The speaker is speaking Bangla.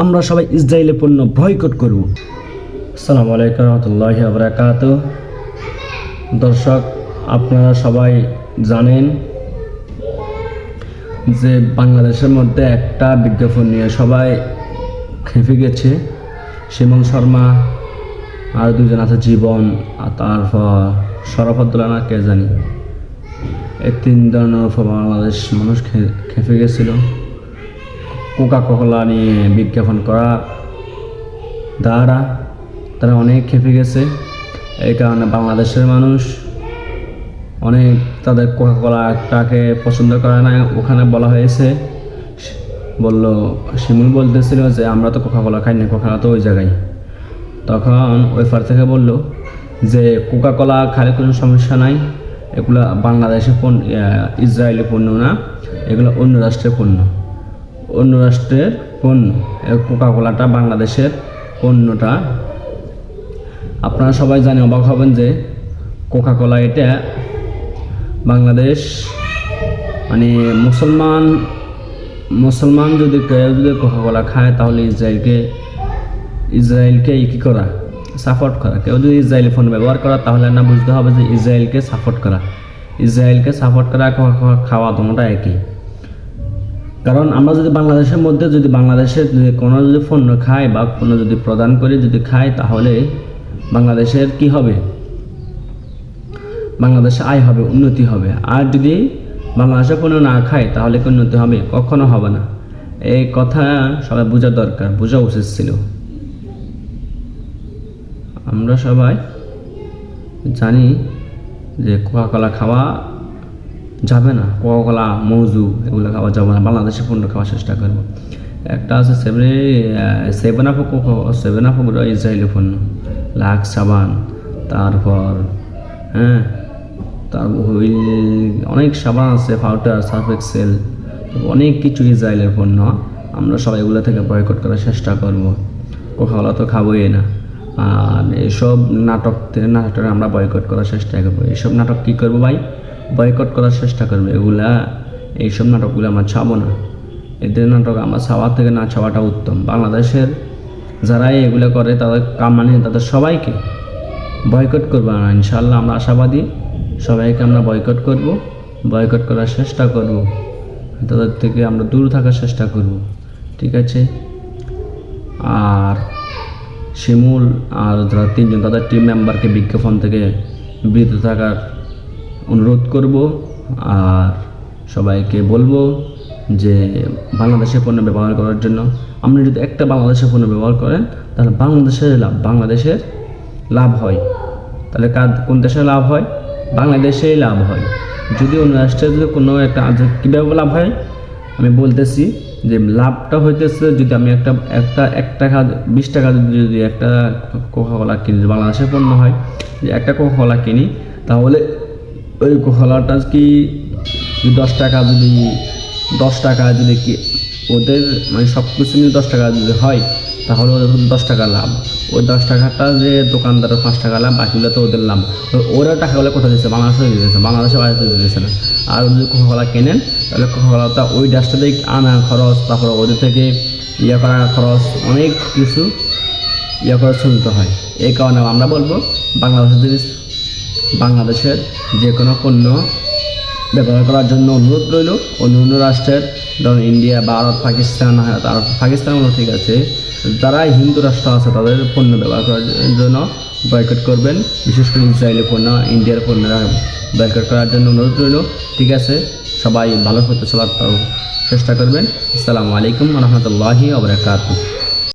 আমরা সবাই ইসরায়েলের পণ্য বয়কট করব। আসসালামু আলাইকুম রহমতুল্লাহ আবরাকাত দর্শক, আপনারা সবাই জানেন যে বাংলাদেশের মধ্যে একটা বিজ্ঞাপন নিয়ে সবাই খেপে গেছে। শিমন শর্মা আর দুজন আছে জীবন আর তারপর সরফাদ্দুল্লা না কে জানি। এই তিন ধরনের বাংলাদেশ মানুষ খেপে গেছিল। কোকা কোলা নিয়ে বিজ্ঞাপন করা দ্বারা তারা অনেক খেপে গেছে। এই কারণে বাংলাদেশের মানুষ অনেক তাদের কোকা কোলাটাকে পছন্দ করে না। ওখানে বলা হয়েছে বলল শিমুল বলতেছিল যে আমরা তো কোকা কোলা খাই না কোকা তো ওই জায়গায়। তখন ওই ফার থেকে বলল যে কোকা কোলা খালে কোনো সমস্যা নাই এগুলো বাংলাদেশের পণ্য আহ, ইসরায়েলি পণ্য না এগুলো অন্য রাষ্ট্রের পণ্য। অন্য রাষ্ট্রের পণ্য কোকা কোলাটা বাংলাদেশের পণ্যটা আপনারা সবাই জানে অবাক হবেন যে কোকা কোলা এটা বাংলাদেশ মানে মুসলমান মুসলমান যদি কেউ যদি কোকা কোলা খায় তাহলে ইসরায়েলকে ইসরায়েলকে কী করা? সাপোর্ট করা। কেউ যদি ইসরায়েলি ফোন ব্যবহার করা তাহলে না বুঝতে হবে যে ইসরায়েলকে সাপোর্ট করা। ইসরায়েলকে সাপোর্ট করা খাওয়া দুটোটা একই। কারণ আমরা যদি বাংলাদেশের মধ্যে যদি বাংলাদেশের যদি কোনো যদি পণ্য খায় বা কোনো যদি প্রদান করে যদি খায় তাহলে বাংলাদেশের কি হবে? বাংলাদেশে আয় হবে, উন্নতি হবে। আর যদি বাংলাদেশের পণ্য না খায় তাহলে কি উন্নতি হবে? কখনো হবে না। এই কথা সবাই বোঝা দরকার, বোঝা উচিত ছিল। আমরা সবাই জানি যে কোকা কোলা খাওয়া যাবে না। কোকা কোলা মৌজু এগুলো খাওয়া যাবে না। বাংলাদেশের পণ্য খাওয়ার চেষ্টা করব। একটা আছে seven seven up seven up Israeli পণ্য। লাক্স সাবান, তারপর হ্যাঁ তার অনেক সাবান আছে, পাউডার, সার্ফ এক্সেল, অনেক কিছু ইসরায়েলের পণ্য। আমরা সবাই এগুলো থেকে বয়কট করার চেষ্টা করব। কোকা কোলা তো খাবোই না। আর এসব নাটক নাটক আমরা বয়কট করার চেষ্টা করব। এইসব নাটক কী করব ভাই? বয়কট করার চেষ্টা করবে। এগুলা এইসব নাটকগুলো আমরা ছাবো না। এদের নাটক আমার ছাওয়া থেকে না ছাওয়াটা উত্তম। বাংলাদেশের যারাই এগুলো করে, তাদের কামানি তাদের সবাইকে বয়কট করব না ইনশাল্লাহ আমরা আশাবাদী। সবাইকে আমরা বয়কট করব, বয়কট করার চেষ্টা করব। তাদের থেকে আমরা দূর থাকার চেষ্টা করব। ঠিক আছে? আর শিমুল আর যারা তিনজন, তাদের টিম মেম্বারকে বিজ্ঞাপন থেকে বিরত থাকার অনুরোধ করব আর সবাইকে বলব যে বাংলাদেশের পণ্য ব্যবহার করার জন্য আপনি যদি একটা বাংলাদেশের পণ্য ব্যবহার করেন, তাহলে বাংলাদেশের লাভ বাংলাদেশের লাভ হয়। তাহলে কার, কোন দেশে লাভ হয়? বাংলাদেশেই লাভ হয়। যদি অন্য রাষ্ট্রে যদি কোনো একটা কীভাবে লাভ হয়? আমি বলতেছি যে লাভটা হইতেছে যদি আমি একটা একটা, এক টাকা, বিশ টাকা যদি একটা কোকা কলা কিনি বাংলাদেশের পণ্য হয় যে একটা কোকা কলা কিনি, তাহলে ওই কোকা কলাটা কি দশ টাকা যদি, দশ টাকা যদি কি ওদের মানে সব কিছু নিয়ে দশ টাকা যদি হয়, তাহলে ওদের দশ টাকা লাভ। ওই দশ টাকাটা যে দোকানদারের পাঁচ টাকা লাভ, বাকিগুলো তো ওদের লাভ। ওরা টাকাগুলো কোথায় দিচ্ছে বাংলাদেশে দিতেছে বাংলাদেশে বাইরে দিতেছে না। আর যদি কোকাকলা কেনেন, তাহলে কোকাকলাটা ওই ডাস্টাতেই আনা খরচ, তারপরে ওদের থেকে ইয়ে করা খরচ, অনেক কিছু ইয়ে করে শুনতে হয়। এই কারণে আমরা বলব, বাংলাদেশের যদি বাংলাদেশের যে কোনো পণ্য ব্যবহার করার জন্য অনুরোধ রইল। অন্য রাষ্ট্রের ধরুন ইন্ডিয়া, ভারত, পাকিস্তান তার পাকিস্তানগুলো ঠিক আছে যারা হিন্দু রাষ্ট্র আছে, তাদের পণ্য ব্যবহার করার জন্য বয়কট করবেন। বিশেষ করে ইসরায়েলি পণ্য, ইন্ডিয়ার পণ্যরা বয়কট করার জন্য অনুরোধ রইল। ঠিক আছে, সবাই ভালো হতে চলার চেষ্টা করবেন। আসসালামু আলাইকুম রহমতুল্লাহি আবরাকাতুহ